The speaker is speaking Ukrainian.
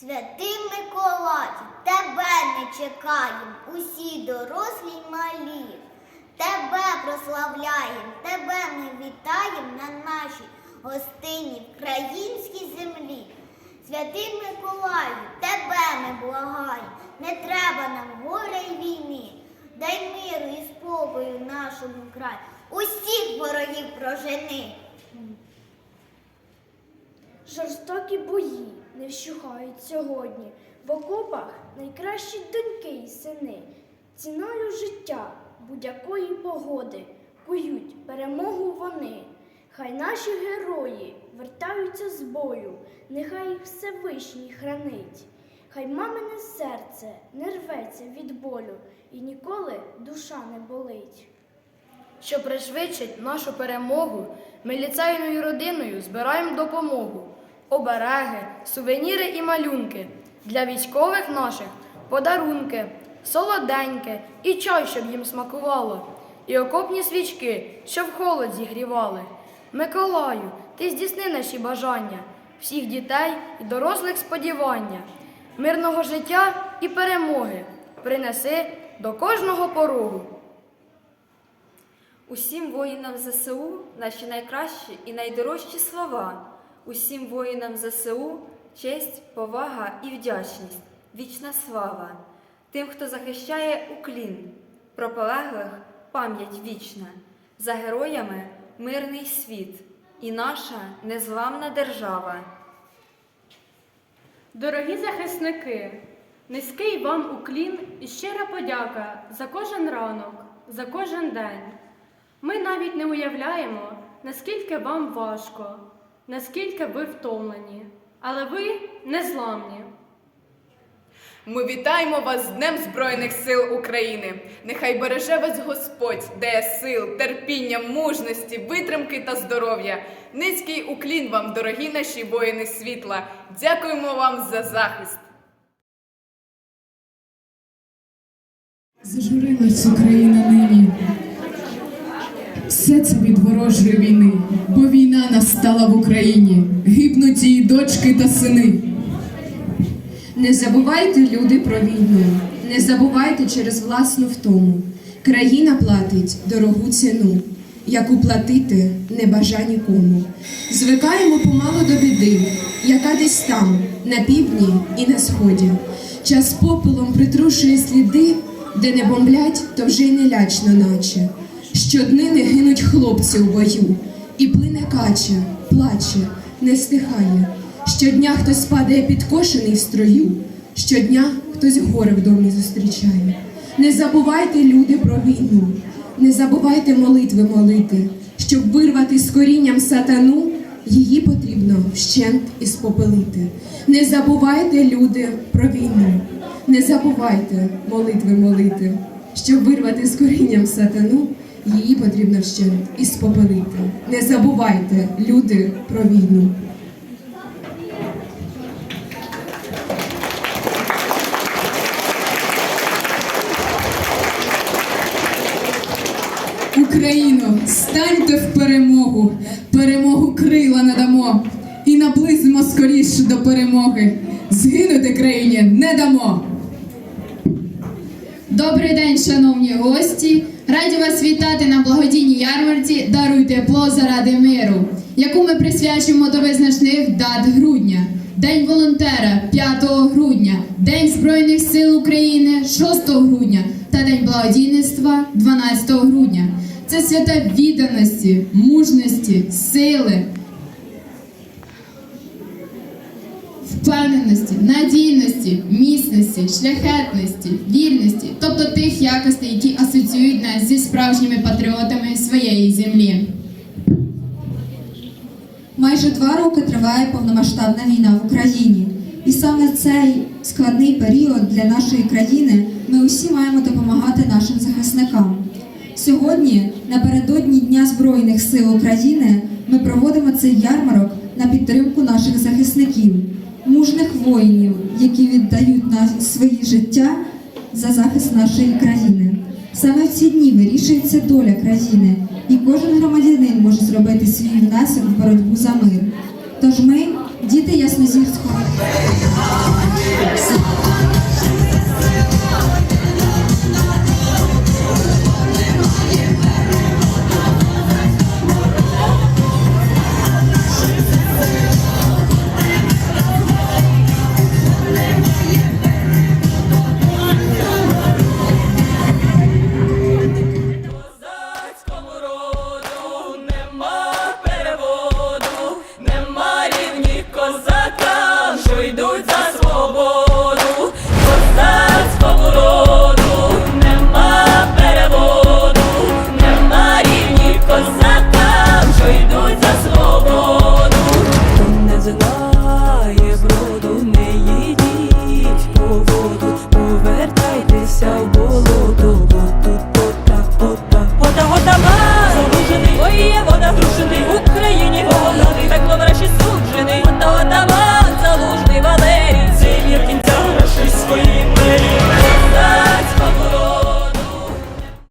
Святий Миколаю, тебе не чекаєм, усі дорослі й малі. Тебе прославляєм, тебе ми вітаєм на нашій гостині українській землі. Святий Миколаю, тебе ми благаєм, не треба нам горя й війни. Дай миру і спокою нашому краю, усіх ворогів прожени. Жорстокі бої не вщухають сьогодні. В окопах найкращі доньки й сини. Ціною життя будь-якої погоди кують перемогу вони. Хай наші герої вертаються з бою, нехай їх Всевишній хранить. Хай мамине серце не рветься від болю і ніколи душа не болить. Що пришвидшить нашу перемогу, ми ліцейною родиною збираємо допомогу. Обереги, сувеніри і малюнки. Для військових наших подарунки, солоденьке і чай, щоб їм смакувало, і окопні свічки, що в холод зігрівали. Миколаю, ти здійсни наші бажання, всіх дітей і дорослих сподівання, мирного життя і перемоги принеси до кожного порогу. Усім воїнам ЗСУ наші найкращі і найдорожчі слова. Усім воїнам ЗСУ честь, повага і вдячність, вічна слава. Тим, хто захищає уклін, про полеглих пам'ять вічна, за героями мирний світ і наша незламна держава. Дорогі захисники, низький вам уклін і щира подяка за кожен ранок, за кожен день. Ми навіть не уявляємо, наскільки вам важко, наскільки ви втомлені, але ви незламні. Ми вітаємо вас з Днем Збройних сил України. Нехай береже вас Господь, дає сил, терпіння, мужності, витримки та здоров'я. Низький уклін вам, дорогі наші воїни світла. Дякуємо вам за захист. Зажурилась Україна нині. Це від ворожої війни, бо війна настала в Україні. Гибнуть її дочки та сини. Не забувайте, люди, про війну, не забувайте через власну втому. Країна платить дорогу ціну, яку платити не бажа нікому. Звикаємо помалу до біди, яка десь там, на півдні і на сході. Час попелом притрушує сліди, де не бомблять, то вже й не лячно, наче. Щоднини гинуть хлопці у бою, і плине кача, плаче, не стихає. Щодня хтось падає підкошений в строю, щодня хтось горе в домі зустрічає. Не забувайте, люди, про війну, не забувайте молитви молити, щоб вирвати з корінням сатану, її потрібно вщент і спопелити. Не забувайте, люди, про війну, не забувайте молитви молити, щоб вирвати з корінням сатану, її потрібно вщент і спопелити. Не забувайте, люди, про війну. Україно, станьте в перемогу, перемогу крила надамо і наблизимо скоріше до перемоги. Згинути країні не дамо. Добрий день, шановні гості! Раді вас вітати на благодійній ярмарці Даруй тепло заради миру, яку ми присвячуємо до визначних дат грудня. День волонтера 5 грудня, День Збройних сил України 6 грудня та День благодійництва 12 грудня. Це свята відданості, мужності, сили, впевненості, надійності, міцності, шляхетності, вільності, тобто тих якостей, які асоціюють нас зі справжніми патріотами своєї землі. Майже два роки триває повномасштабна війна в Україні, і саме цей складний період для нашої країни ми усі маємо допомагати нашим захисникам. Сьогодні, напередодні Дня Збройних сил України, ми проводимо цей ярмарок на підтримку наших захисників, воїнів, які віддають на свої життя за захист нашої країни. Саме в ці дні вирішується доля країни, і кожен громадянин може зробити свій внесок в боротьбу за мир. Тож ми діти Яснозірського.